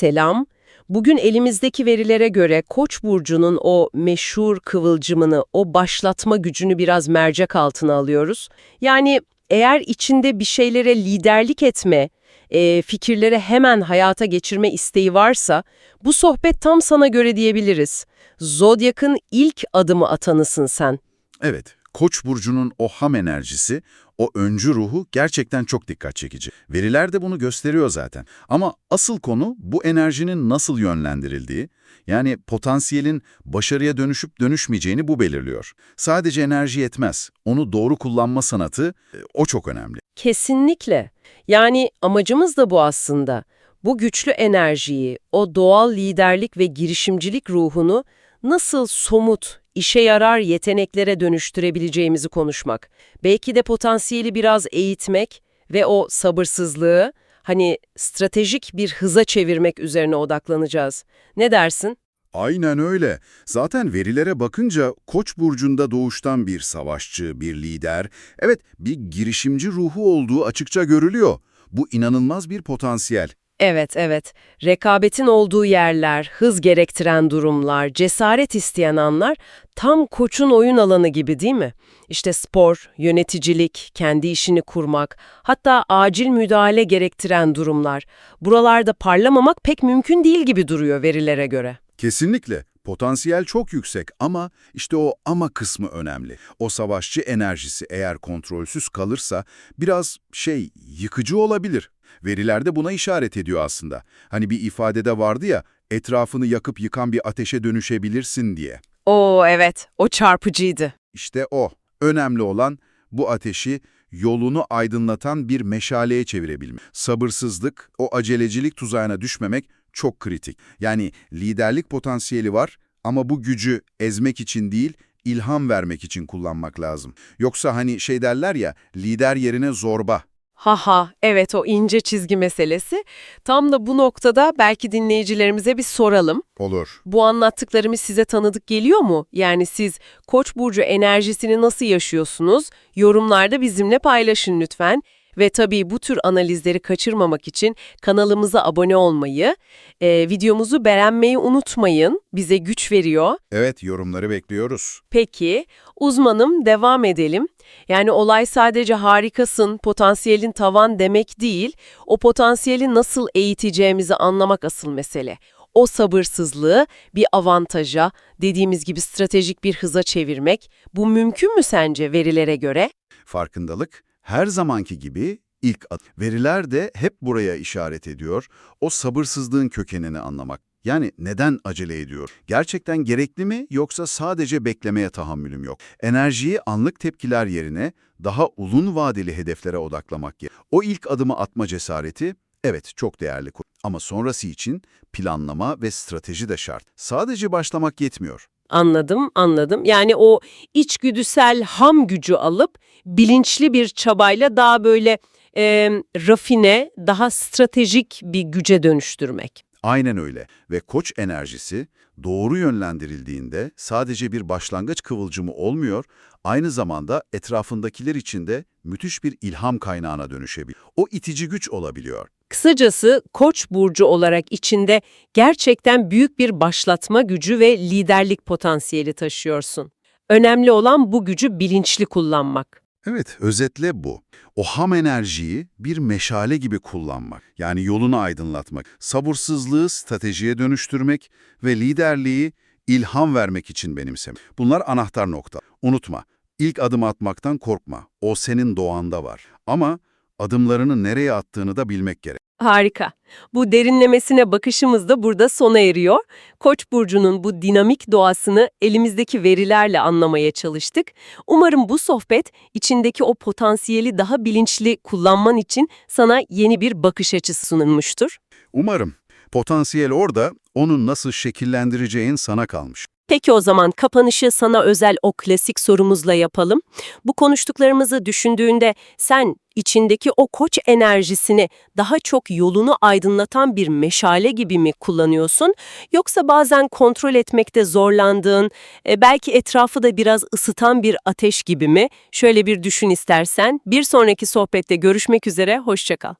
Selam. Bugün elimizdeki verilere göre Koç burcunun o meşhur kıvılcımını, o başlatma gücünü biraz mercek altına alıyoruz. Yani eğer içinde bir şeylere liderlik etme, e, fikirleri hemen hayata geçirme isteği varsa bu sohbet tam sana göre diyebiliriz. Zodyak'ın ilk adımı atanısın sen. Evet, Koç burcunun o ham enerjisi, o öncü ruhu gerçekten çok dikkat çekici. Veriler de bunu gösteriyor zaten. Ama asıl konu bu enerjinin nasıl yönlendirildiği, yani potansiyelin başarıya dönüşüp dönüşmeyeceğini bu belirliyor. Sadece enerji yetmez. Onu doğru kullanma sanatı, e, o çok önemli. Kesinlikle. Yani amacımız da bu aslında. Bu güçlü enerjiyi, o doğal liderlik ve girişimcilik ruhunu nasıl somut, işe yarar yeteneklere dönüştürebileceğimizi konuşmak. Belki de potansiyeli biraz eğitmek ve o sabırsızlığı hani stratejik bir hıza çevirmek üzerine odaklanacağız. Ne dersin? Aynen öyle. Zaten verilere bakınca Koç burcunda doğuştan bir savaşçı, bir lider, evet bir girişimci ruhu olduğu açıkça görülüyor. Bu inanılmaz bir potansiyel. Evet, evet. Rekabetin olduğu yerler, hız gerektiren durumlar, cesaret isteyen anlar tam koçun oyun alanı gibi değil mi? İşte spor, yöneticilik, kendi işini kurmak, hatta acil müdahale gerektiren durumlar. Buralarda parlamamak pek mümkün değil gibi duruyor verilere göre. Kesinlikle. Potansiyel çok yüksek ama işte o ama kısmı önemli. O savaşçı enerjisi eğer kontrolsüz kalırsa biraz şey yıkıcı olabilir. Verilerde buna işaret ediyor aslında. Hani bir ifadede vardı ya etrafını yakıp yıkan bir ateşe dönüşebilirsin diye. Oo evet, o çarpıcıydı. İşte o. Önemli olan bu ateşi yolunu aydınlatan bir meşaleye çevirebilmek. Sabırsızlık, o acelecilik tuzağına düşmemek çok kritik. Yani liderlik potansiyeli var ama bu gücü ezmek için değil, ilham vermek için kullanmak lazım. Yoksa hani şey derler ya, lider yerine zorba. Haha, evet o ince çizgi meselesi. Tam da bu noktada belki dinleyicilerimize bir soralım. Olur. Bu anlattıklarımı size tanıdık geliyor mu? Yani siz Koç burcu enerjisini nasıl yaşıyorsunuz? Yorumlarda bizimle paylaşın lütfen. Ve tabii bu tür analizleri kaçırmamak için kanalımıza abone olmayı, e, videomuzu beğenmeyi unutmayın. Bize güç veriyor. Evet, yorumları bekliyoruz. Peki, uzmanım devam edelim. Yani olay sadece harikasın, potansiyelin tavan demek değil, o potansiyeli nasıl eğiteceğimizi anlamak asıl mesele. O sabırsızlığı bir avantaja, dediğimiz gibi stratejik bir hıza çevirmek, bu mümkün mü sence verilere göre? Farkındalık her zamanki gibi ilk. Veriler de hep buraya işaret ediyor. O sabırsızlığın kökenini anlamak. Yani neden acele ediyor? Gerçekten gerekli mi yoksa sadece beklemeye tahammülüm yok? Enerjiyi anlık tepkiler yerine daha uzun vadeli hedeflere odaklamak gerek. O ilk adımı atma cesareti evet çok değerli ama sonrası için planlama ve strateji de şart. Sadece başlamak yetmiyor. Anladım, anladım. Yani o içgüdüsel ham gücü alıp bilinçli bir çabayla daha böyle e, rafine, daha stratejik bir güce dönüştürmek. Aynen öyle ve koç enerjisi doğru yönlendirildiğinde sadece bir başlangıç kıvılcımı olmuyor, aynı zamanda etrafındakiler için de müthiş bir ilham kaynağına dönüşebiliyor. O itici güç olabiliyor. Kısacası Koç burcu olarak içinde gerçekten büyük bir başlatma gücü ve liderlik potansiyeli taşıyorsun. Önemli olan bu gücü bilinçli kullanmak. Evet, özetle bu. O ham enerjiyi bir meşale gibi kullanmak, yani yolunu aydınlatmak, sabırsızlığı stratejiye dönüştürmek ve liderliği ilham vermek için benimsemek. Bunlar anahtar nokta. Unutma, ilk adım atmaktan korkma. O senin doğanda var. Ama adımlarını nereye attığını da bilmek gerek. Harika. Bu derinlemesine bakışımız da burada sona eriyor. Koç burcunun bu dinamik doğasını elimizdeki verilerle anlamaya çalıştık. Umarım bu sohbet içindeki o potansiyeli daha bilinçli kullanman için sana yeni bir bakış açısı sunulmuştur. Umarım. Potansiyel orada, onu nasıl şekillendireceğin sana kalmış. Peki o zaman kapanışı sana özel o klasik sorumuzla yapalım. Bu konuştuklarımızı düşündüğünde sen içindeki o koç enerjisini daha çok yolunu aydınlatan bir meşale gibi mi kullanıyorsun? Yoksa bazen kontrol etmekte zorlandığın, e, belki etrafı da biraz ısıtan bir ateş gibi mi? Şöyle bir düşün istersen. Bir sonraki sohbette görüşmek üzere, hoşçakal.